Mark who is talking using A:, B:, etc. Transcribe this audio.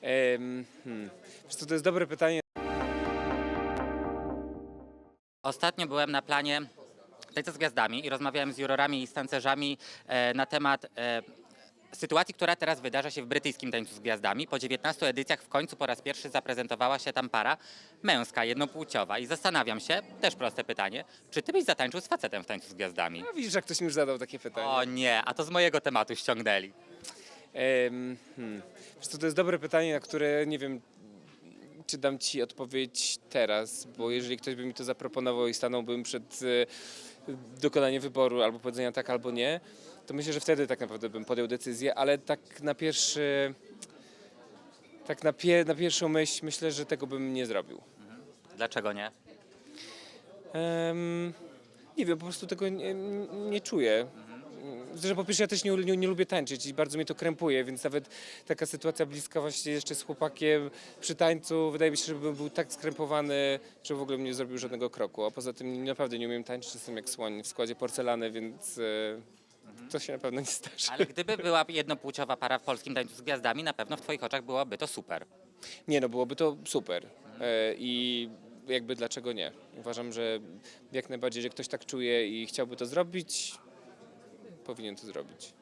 A: Hmm. Wiesz co, to jest dobre pytanie.
B: Ostatnio byłem na planie Tańca z Gwiazdami i rozmawiałem z jurorami i z tancerzami e, na temat e, sytuacji, która teraz wydarza się w brytyjskim Tańcu z Gwiazdami. Po 19 edycjach w końcu po raz pierwszy zaprezentowała się tam para męska, jednopłciowa i zastanawiam się, też proste pytanie, czy ty byś zatańczył z facetem w Tańcu z Gwiazdami?
A: No, widzisz, jak ktoś mi już zadał takie pytanie.
B: O nie, a to z mojego tematu ściągnęli.
A: Hmm. Wiesz co, to jest dobre pytanie, na które nie wiem, czy dam ci odpowiedź teraz, bo jeżeli ktoś by mi to zaproponował i stanąłbym przed e, dokonaniem wyboru albo powiedzenia tak, albo nie, to myślę, że wtedy tak naprawdę bym podjął decyzję, ale tak na pierwszy, tak na, pie, na pierwszą myśl myślę, że tego bym nie zrobił.
B: Dlaczego nie?
A: Em, nie wiem, po prostu tego nie, nie czuję. Zresztą po pierwsze ja też nie, nie, nie lubię tańczyć i bardzo mnie to krępuje, więc nawet taka sytuacja bliska właśnie jeszcze z chłopakiem przy tańcu, wydaje mi się, że bym był tak skrępowany, że w ogóle bym nie zrobił żadnego kroku. A poza tym naprawdę nie umiem tańczyć, jestem jak słoń w składzie porcelany, więc e, to się na pewno nie zdarzy.
B: Ale gdyby była jednopłciowa para w polskim Tańcu z Gwiazdami, na pewno w twoich oczach byłoby to super.
A: Nie no, byłoby to super e, i jakby dlaczego nie? Uważam, że jak najbardziej, że ktoś tak czuje i chciałby to zrobić, powinien to zrobić.